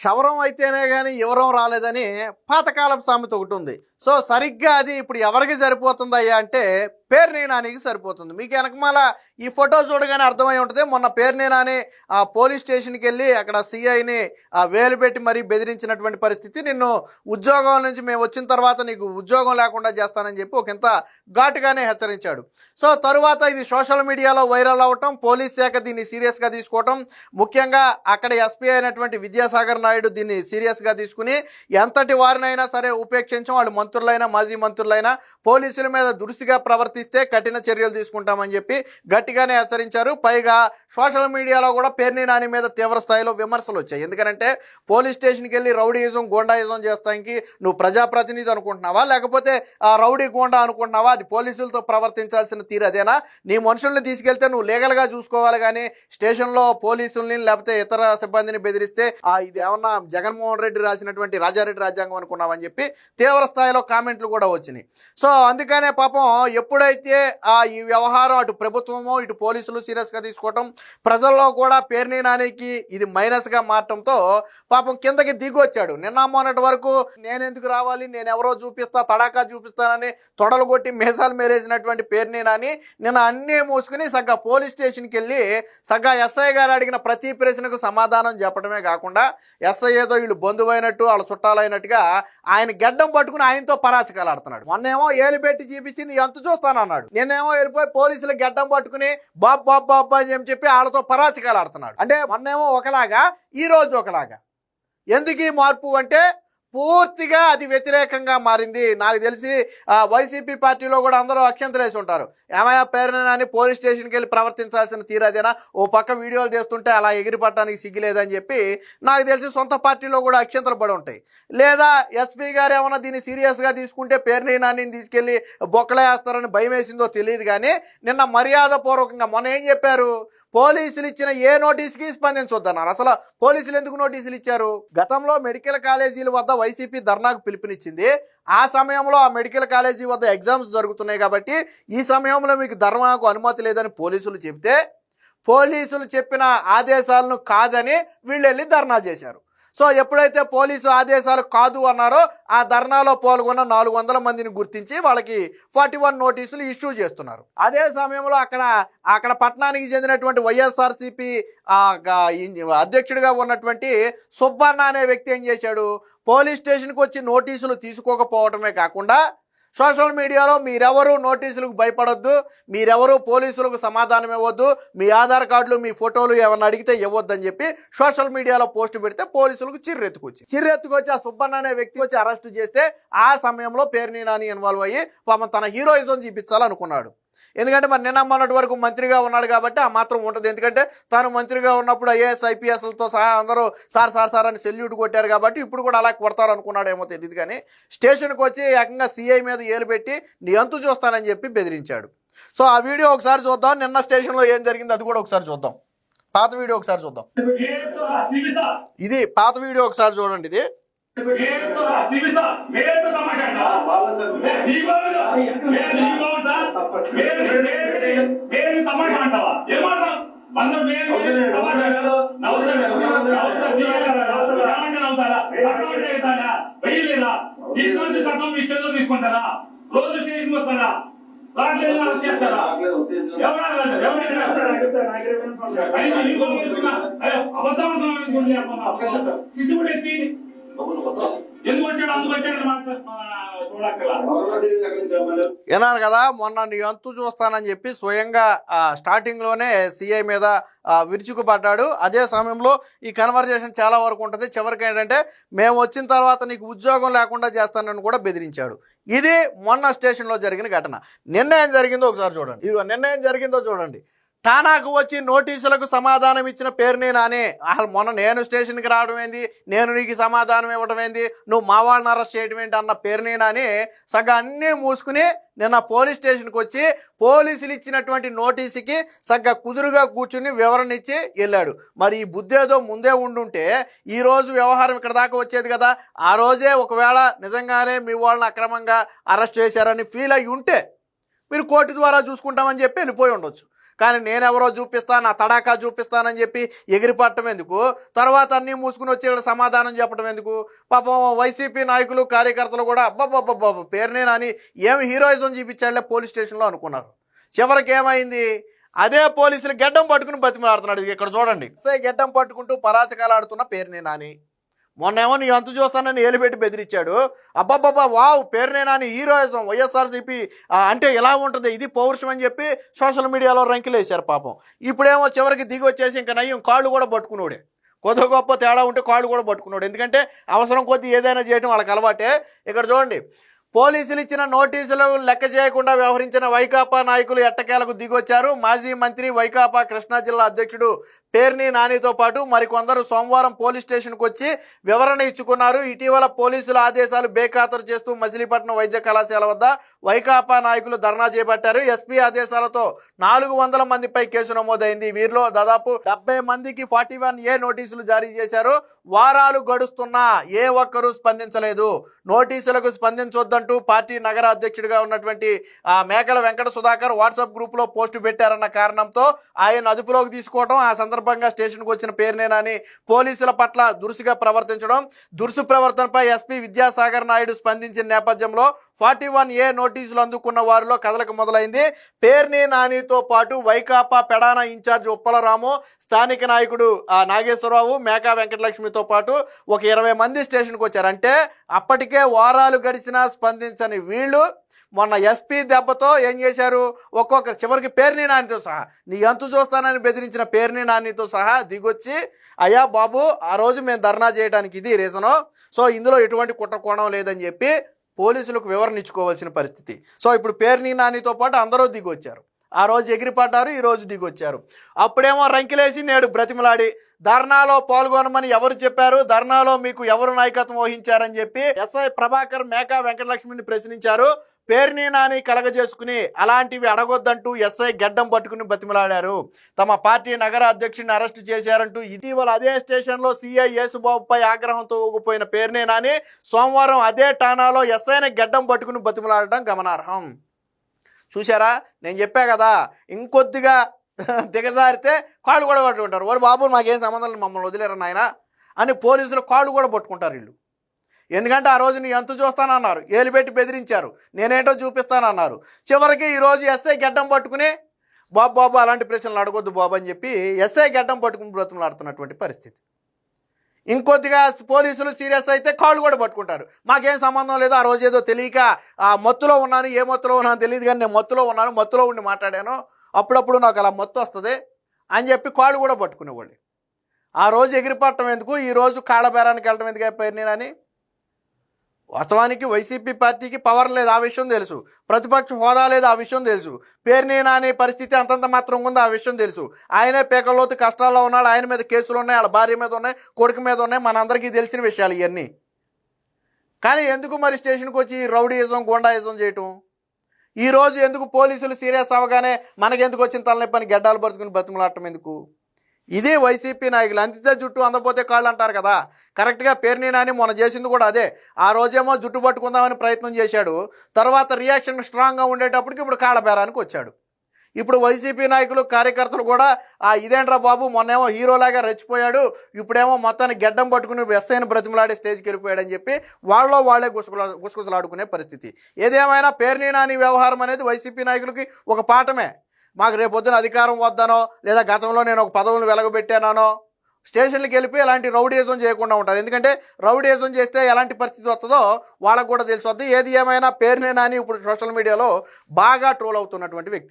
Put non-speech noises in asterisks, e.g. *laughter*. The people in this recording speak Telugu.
క్షవరం అయితేనే కానీ ఎవరం రాలేదని పాతకాలపు సామెత ఒకటి ఉంది. సో సరిగ్గా అది ఇప్పుడు ఎవరికి సరిపోతుందయ్యా అంటే పేరుని నానికి సరిపోతుంది. మీకు వెనకమాల ఈ ఫోటో చూడగానే అర్థమై ఉంటుంది. మొన్న పేరుని నాని ఆ పోలీస్ స్టేషన్కి వెళ్ళి అక్కడ సిఐని ఆ వేలు పెట్టి మరీ బెదిరించినటువంటి పరిస్థితి నిన్ను ఉద్యోగం నుంచి మేము వచ్చిన తర్వాత నీకు ఉద్యోగం లేకుండా చేస్తానని చెప్పి ఒక ఇంత ఘాటుగానే హెచ్చరించాడు. సో తరువాత ఇది సోషల్ మీడియాలో వైరల్ అవ్వటం పోలీస్ శాఖ దీన్ని సీరియస్గా తీసుకోవటం ముఖ్యంగా అక్కడ ఎస్పీ అయినటువంటి విద్యాసాగర్ నాయుడు దీన్ని సీరియస్గా తీసుకుని ఎంతటి వారినైనా సరే ఉపేక్షించం వాళ్ళు మంత్రులైనా మాజీ మంత్రులైనా పోలీసుల మీద దురుసుగా ప్రవర్తిస్తే కఠిన చర్యలు తీసుకుంటామని చెప్పి గట్టిగానే హెచ్చరించారు. పైగా సోషల్ మీడియాలో కూడా పేర్ని నాని మీద తీవ్ర స్థాయిలో విమర్శలు వచ్చాయి. ఎందుకంటే పోలీస్ స్టేషన్కి వెళ్ళి రౌడీయిజం గోండాయిజం చేస్తానికి నువ్వు ప్రజాప్రతినిధి అనుకుంటున్నావా? లేకపోతే ఆ రౌడీ గోండా అనుకుంటున్నావా? అది పోలీసులతో ప్రవర్తించాల్సిన తీరు అదేనా? నీ మనుషుల్ని తీసుకెళ్తే నువ్వు లీగల్గా చూసుకోవాలి కానీ స్టేషన్లో పోలీసుల్ని లేకపోతే ఇతర సిబ్బందిని బెదిరిస్తే ఇది ఏమన్నా జగన్మోహన్ రెడ్డి రాసినటువంటి రాజారెడ్డి రాజ్యాంగం అనుకున్నావని చెప్పి తీవ్ర స్థాయిలో కామెంట్లు కూడా వచ్చినాయి. సో అందుకనే పాపం ఎప్పుడైతే ఆ ఈ వ్యవహారం అటు ప్రభుత్వమో ఇటు పోలీసులు సీరియస్గా తీసుకోవటం ప్రజల్లో కూడా పేర్ని నానికి ఇది మైనస్గా మారటంతో పాపం కిందకి దిగొచ్చాడు. నిన్న మొన్నటి వరకు నేను ఎందుకు రావాలి నేను ఎవరో చూపిస్తా తడాకా చూపిస్తానని తొడలు కొట్టి మేసాలు మేరేసినటువంటి పేర్ని నాని నిన్న అన్నీ మూసుకుని సగ్గా పోలీస్ స్టేషన్కి వెళ్ళి సగ్గా ఎస్ఐ గారు అడిగిన ప్రతి ప్రశ్నకు సమాధానం చెప్పడమే కాకుండా ఎస్ఐ ఏదో వీళ్ళు బంధువైనట్టు వాళ్ళ చుట్టాలైనట్టుగా ఆయన గడ్డం పట్టుకుని ఆయనతో పరాచకాలు ఆడుతున్నాడు. మొన్నేమో ఏలు పెట్టి చూపించి నీ ఎంత చూస్తానన్నాడు. నేనేమో వెళ్ళిపోయి పోలీసులు గడ్డం పట్టుకుని బాబ్ బాబ్ బాబ్ అని చెప్పి చెప్పి వాళ్ళతో పరాచకాలు ఆడుతున్నాడు. అంటే మొన్నేమో ఒకలాగా ఈ రోజు ఒకలాగా. ఎందుకు ఈ మార్పు అంటే పూర్తిగా అది వ్యతిరేకంగా మారింది. నాకు తెలిసి వైసీపీ పార్టీలో కూడా అందరూ అక్షంతలు వేసి ఉంటారు. ఏమయ్యా పేరునని పోలీస్ స్టేషన్కి వెళ్ళి ప్రవర్తించాల్సిన తీరదేనా ఓ పక్క వీడియోలు చేస్తుంటే అలా ఎగిరిపట్టడానికి సిగ్గులేదని చెప్పి నాకు తెలిసి సొంత పార్టీలో కూడా అక్షంతలు పడి ఉంటాయి. లేదా ఎస్పీ గారు ఏమైనా దీన్ని సీరియస్గా తీసుకుంటే పేరుని నాని తీసుకెళ్ళి బొక్కలేస్తారని భయం వేసిందో తెలియదు కానీ నిన్న మర్యాదపూర్వకంగా మొన్న ఏం చెప్పారు? పోలీసులు ఇచ్చిన ఏ నోటీస్కి స్పందించొద్దన్నారు అసలు పోలీసులు ఎందుకు నోటీసులు ఇచ్చారు? గతంలో మెడికల్ కాలేజీల వద్ద వైసీపీ ధర్నాకు పిలుపునిచ్చింది. ఆ సమయంలో ఆ మెడికల్ కాలేజీ వద్ద ఎగ్జామ్స్ జరుగుతున్నాయి కాబట్టి ఈ సమయంలో మీకు ధర్నాకు అనుమతి లేదని పోలీసులు చెబితే పోలీసులు చెప్పిన ఆదేశాలను కాదని వీళ్ళు వెళ్ళి ధర్నా చేశారు. సో ఎప్పుడైతే పోలీసు ఆదేశాలు కాదు అన్నారో ఆ ధర్నాలో పాల్గొన్న నాలుగు వందల మందిని గుర్తించి వాళ్ళకి ఫార్టీ వన్ నోటీసులు ఇష్యూ చేస్తున్నారు. అదే సమయంలో అక్కడ అక్కడ పట్టణానికి చెందినటువంటి వైఎస్ఆర్సీపీ అధ్యక్షుడిగా ఉన్నటువంటి సుబ్బన్న అనే వ్యక్తి ఏం చేశాడు? పోలీస్ స్టేషన్కి వచ్చి నోటీసులు తీసుకోకపోవడమే కాకుండా సోషల్ మీడియాలో మీరెవరు నోటీసులకు భయపడొద్దు మీరెవరు పోలీసులకు సమాధానం ఇవ్వద్దు మీ ఆధార్ కార్డులు మీ ఫోటోలు ఏమన్నా అడిగితే ఇవ్వద్దని చెప్పి సోషల్ మీడియాలో పోస్ట్ పెడితే పోలీసులకు చిర్రెత్తుకొచ్చి చిర్రెత్తుకొచ్చి ఆ సుబ్బన్న అనే వ్యక్తి వచ్చి అరెస్ట్ చేస్తే ఆ సమయంలో పేర్ని నాని ఇన్వాల్వ్ అయ్యి పాపం తన హీరోయిజం చూపించాలనుకున్నాడు. ఎందుకంటే మరి నిన్న మొన్నటి వరకు మంత్రిగా ఉన్నాడు కాబట్టి ఆ మాత్రం ఉంటుంది ఎందుకంటే తాను మంత్రిగా ఉన్నప్పుడు ఐఏఎస్ ఐపీఎస్లతో సహా అందరూ సార్ సార్ సార్ అని సెల్యూట్ కొట్టారు కాబట్టి ఇప్పుడు కూడా అలా కొడతారు అనుకున్నాడేమో తెలియదు కానీ స్టేషన్కి వచ్చి ఏకంగా సీఐ మీద ఏలు పెట్టి నీ అంతు చూస్తానని చెప్పి బెదిరించాడు. సో ఆ వీడియో ఒకసారి చూద్దాం. నిన్న స్టేషన్లో ఏం జరిగింది అది కూడా ఒకసారి చూద్దాం. పాత వీడియో ఒకసారి చూద్దాం. ఇది పాత వీడియో ఒకసారి చూడండి ఇది. తమాషా అంటావా? ఏమంటావు వంద వేలు తమాషా కాదు. నవ్వుతాడు. నవ్వుతాడు. ఏమంటే నవ్వుతాడా? చట్టం అంటే అవుతాడా? వెయ్యలేదా? తీసుకొచ్చి చట్టం చేతిలో తీసుకుంటారా? రోజు ఈ చేసుకున్నా, అయ్యో, అబద్ధం. శిశువుడు ఎత్తి విన్నారు విన్నాను కదా మొన్న నీ అంతు చూస్తానని చెప్పి స్వయంగా స్టార్టింగ్లోనే సిఐ మీద విరుచుకుపడ్డాడు. అదే సమయంలో ఈ కన్వర్జేషన్ చాలా వరకు ఉంటుంది. చివరికి ఏంటంటే మేము వచ్చిన తర్వాత నీకు ఉద్యోగం లేకుండా చేస్తానని కూడా బెదిరించాడు. ఇది మొన్న స్టేషన్లో జరిగిన ఘటన. నిన్న ఏం జరిగిందో ఒకసారి చూడండి. ఇదిగో నిన్న ఏం జరిగిందో చూడండి. ఠానాకు వచ్చి నోటీసులకు సమాధానం ఇచ్చిన పేరునే నానే అసలు మొన్న నేను స్టేషన్కి రావడం ఏంది? నేను నీకు సమాధానం ఇవ్వడం ఏంది? నువ్వు మా వాళ్ళని అరెస్ట్ చేయడం ఏంటి అన్న పేరునే నాని సగం అన్నీ మూసుకుని నిన్న పోలీస్ స్టేషన్కి వచ్చి పోలీసులు ఇచ్చినటువంటి నోటీసుకి సగ్గా కుదురుగా కూర్చుని వివరణ ఇచ్చి వెళ్ళాడు. మరి ఈ బుద్ధి ఏదో ముందే ఉండుంటే ఈరోజు వ్యవహారం ఇక్కడ దాకా వచ్చేది కదా? ఆ రోజే ఒకవేళ నిజంగానే మీ వాళ్ళని అక్రమంగా అరెస్ట్ చేశారని ఫీల్ అయ్యి ఉంటే మీరు కోర్టు ద్వారా చూసుకుంటామని చెప్పి వెళ్ళిపోయి ఉండొచ్చు. కానీ నేనెవరో చూపిస్తాను నా తడాకా చూపిస్తానని చెప్పి ఎగిరిపట్టడం ఎందుకు? తర్వాత అన్నీ మూసుకుని వచ్చి ఇక్కడ సమాధానం చెప్పడం ఎందుకు? పాపం వైసీపీ నాయకులు కార్యకర్తలు కూడా అబ్బబ్బబ్బబ్బ పేరునే నాని ఏమి హీరోయిజం చూపించాడలే పోలీస్ స్టేషన్లో అనుకున్నారు. చివరికి ఏమైంది? అదే పోలీసులు గెడ్డం పట్టుకుని బతిమాడుతున్నాడు ఇక్కడ చూడండి. సరే గెడ్డం పట్టుకుంటూ పరాచకాలు ఆడుతున్న పేరునే నాని. మొన్నేమో నీ అంత చూస్తానని ఏలిపెట్టి బెదిరించాడు అబ్బబ్బబ్బా వావ్ పేరునే నాని హీరోయిజం వైఎస్ఆర్సీపీ అంటే ఎలా ఉంటుంది ఇది పౌరుషం అని చెప్పి సోషల్ మీడియాలో రంకిలేశారు పాపం. ఇప్పుడేమో చివరికి దిగి వచ్చేసి ఇంకా నయ్యం కాళ్ళు కూడా పట్టుకున్నాడే. కొద్ది గొప్ప తేడా ఉంటే కాళ్ళు కూడా పట్టుకున్నాడు. ఎందుకంటే అవసరం కొద్దీ ఏదైనా చేయడం వాళ్ళకి అలవాటే. ఇక్కడ చూడండి పోలీసులు ఇచ్చిన నోటీసులు లెక్క చేయకుండా వ్యవహరించిన వైకాపా నాయకులు ఎట్టకేలకు దిగొచ్చారు. మాజీ మంత్రి వైకాపా కృష్ణా జిల్లా అధ్యక్షుడు పేర్ని నానితో పాటు మరికొందరు సోమవారం పోలీస్ స్టేషన్కు వచ్చి వివరణ ఇచ్చుకున్నారు. ఇటీవల పోలీసుల ఆదేశాలు బేఖాతరు చేస్తూ మచిలీపట్నం వైద్య కళాశాల వద్ద వైకాపా నాయకులు ధర్నా చేపట్టారు. ఎస్పీ ఆదేశాలతో నాలుగు వందల మందిపై కేసు నమోదైంది. వీరిలో దాదాపు డెబ్బై మందికి ఫార్టీ వన్ ఏ నోటీసులు జారీ చేశారు. వారాలు గడుస్తున్నా ఏ ఒక్కరూ స్పందించలేదు. నోటీసులకు స్పందించొద్దంటూ పార్టీ నగర అధ్యక్షుడిగా ఉన్నటువంటి ఆ మేకల వెంకట సుధాకర్ వాట్సాప్ గ్రూప్లో పోస్టు పెట్టారన్న కారణంతో ఆయన అదుపులోకి తీసుకోవడం ఆ సందర్భంగా స్టేషన్కు వచ్చిన పేరునేనని పోలీసుల పట్ల దురుసుగా ప్రవర్తించడం దురుసు ప్రవర్తనపై ఎస్పీ విద్యాసాగర్ నాయుడు స్పందించిన నేపథ్యంలో ఫార్టీ వన్ ఏ నోటీసులు అందుకున్న వారిలో కదలక మొదలైంది. పేర్ని నానితో పాటు వైకాపా పెడానా ఇన్ఛార్జ్ ఉప్పలరాము స్థానిక నాయకుడు ఆ నాగేశ్వరరావు మేకా వెంకటలక్ష్మితో పాటు ఒక ఇరవై మంది స్టేషన్కి వచ్చారు. అంటే అప్పటికే వారాలు గడిచినా స్పందించని వీళ్ళు మొన్న ఎస్పీ దెబ్బతో ఏం చేశారు? ఒక్కొక్క చివరికి పేర్ని నానితో సహా. నీ అంతు చూస్తానని బెదిరించిన పేర్ని నానితో సహా దిగొచ్చి అయ్యా బాబు ఆ రోజు మేము ధర్నా చేయడానికి ఇది రీజను. సో ఇందులో ఎటువంటి కుట్రకోణం లేదని చెప్పి పోలీసులకు వివరణ ఇచ్చుకోవాల్సిన పరిస్థితి. సో ఇప్పుడు పేర్ని నానితో పాటు అందరూ దిగొచ్చారు. ఆ రోజు ఎగిరిపడ్డారు ఈ రోజు దిగొచ్చారు. అప్పుడేమో రంకిలేసి నేడు బ్రతిమలాడి ధర్నాలో పాల్గొనమని ఎవరు చెప్పారు? ధర్నాలో మీకు ఎవరు నాయకత్వం వహించారని చెప్పి ఎస్ఐ ప్రభాకర్ మేకా వెంకటలక్ష్మిని ప్రశ్నించారు. పేర్ని నాని కలగజేసుకుని అలాంటివి అడగొద్దంటూ ఎస్ఐ గడ్డం పట్టుకుని బతిమలాడారు. తమ పార్టీ నగర అధ్యక్షుడిని అరెస్టు చేశారంటూ ఇటీవల అదే స్టేషన్లో సిఐ యేసుబాబుపై ఆగ్రహంతో ఊగిపోయిన పేర్నే నాని సోమవారం అదే ఠాణాలో ఎస్ఐని గడ్డం పట్టుకుని బతిమలాడడం గమనార్హం. చూసారా నేను చెప్పా కదా ఇంకొద్దిగా *laughs* దిగజారితే కాళ్ళు కూడా పట్టుకుంటారు. వాడు బాబు మాకేం సంబంధం మమ్మల్ని వదిలేరు నాయన? అని పోలీసులు కాళ్ళు కూడా పట్టుకుంటారు వీళ్ళు. ఎందుకంటే ఆ రోజు నీ ఎంత చూస్తానన్నారు. ఏలు పెట్టి బెదిరించారు. నేనేంటో చూపిస్తానన్నారు. చివరికి ఈరోజు ఎస్ఐ గడ్డం పట్టుకుని బాబు బాబు అలాంటి ప్రశ్నలు అడగొద్దు బాబు అని చెప్పి ఎస్ఐ గడ్డం పట్టుకుని బ్రతుకులాడుతున్నటువంటి పరిస్థితి. ఇంకొద్దిగా పోలీసులు సీరియస్ అయితే కాళ్ళు కూడా పట్టుకుంటారు. మాకేం సంబంధం లేదు ఆ రోజు ఏదో తెలియక ఆ మత్తులో ఉన్నాను ఏ మత్తులో ఉన్నాను తెలియదు కానీ నేను మత్తులో ఉన్నాను మత్తులో ఉండి మాట్లాడాను అప్పుడప్పుడు నాకు అలా మత్తు వస్తుంది అని చెప్పి కాళ్ళు కూడా పట్టుకునేవాళ్ళు. ఆ రోజు ఎగిరిపట్టడం ఎందుకు? ఈరోజు కాళ్ళబేరానికి వెళ్ళడం ఎందుకు అయిపోయారు నేనని? వాస్తవానికి వైసీపీ పార్టీకి పవర్ లేదు ఆ విషయం తెలుసు. ప్రతిపక్ష హోదా లేదు ఆ విషయం తెలుసు. పేరుని అనే పరిస్థితి అంతంత మాత్రం ఉంది ఆ విషయం తెలుసు. ఆయనే పేకల్లోతు కష్టాల్లో ఉన్నాడు ఆయన మీద కేసులు ఉన్నాయి వాళ్ళ భార్య మీద ఉన్నాయి కొడుకు మీద ఉన్నాయి మనందరికీ తెలిసిన విషయాలు ఇవన్నీ కానీ ఎందుకు మరి స్టేషన్కి వచ్చి రౌడీయిజం గోండాయిజం చేయటం? ఈ రోజు ఎందుకు పోలీసులు సీరియస్ అవ్వగానే మనకెందుకు వచ్చిన తలనొప్పని గడ్డాలు పరుచుకుని బతిమలాడటం ఎందుకు? ఇదే వైసీపీ నాయకులు అంతితే జుట్టు అందపోతే కాళ్ళు అంటారు కదా. కరెక్ట్గా పేర్నీనాని మొన్న చేసింది కూడా అదే. ఆ రోజేమో జుట్టు పట్టుకుందామని ప్రయత్నం చేశాడు. తర్వాత రియాక్షన్ స్ట్రాంగ్గా ఉండేటప్పటికి ఇప్పుడు కాళ్ళ బేరానికి వచ్చాడు. ఇప్పుడు వైసీపీ నాయకులు కార్యకర్తలు కూడా ఆ ఇదేంట్రా బాబు మొన్నేమో హీరోలాగా రెచ్చిపోయాడు. ఇప్పుడేమో మొత్తాన్ని గెడ్డం పట్టుకుని ఎస్ఐని బ్రతిమలాడే స్టేజ్కి వెళ్ళిపోయాడని చెప్పి వాళ్ళలో వాళ్ళే గుసగుల గుసగుసలాడుకునే పరిస్థితి. ఏదేమైనా పేర్నీనాని వ్యవహారం అనేది వైసీపీ నాయకులకి ఒక పాఠమే. మాకు రేపొద్దున అధికారం వద్దనో లేదా గతంలో నేను ఒక పదవులు వెలగబెట్టానో స్టేషన్కి వెళ్ళిపోయి ఎలాంటి రౌడీజం చేయకుండా ఉంటారు. ఎందుకంటే రౌడీజం చేస్తే ఎలాంటి పరిస్థితి వస్తుందో వాళ్ళకు కూడా తెలిసి వద్దు ఏది ఏమైనా పేరునే నాని ఇప్పుడు సోషల్ మీడియాలో బాగా ట్రోల్ అవుతున్నటువంటి వ్యక్తి.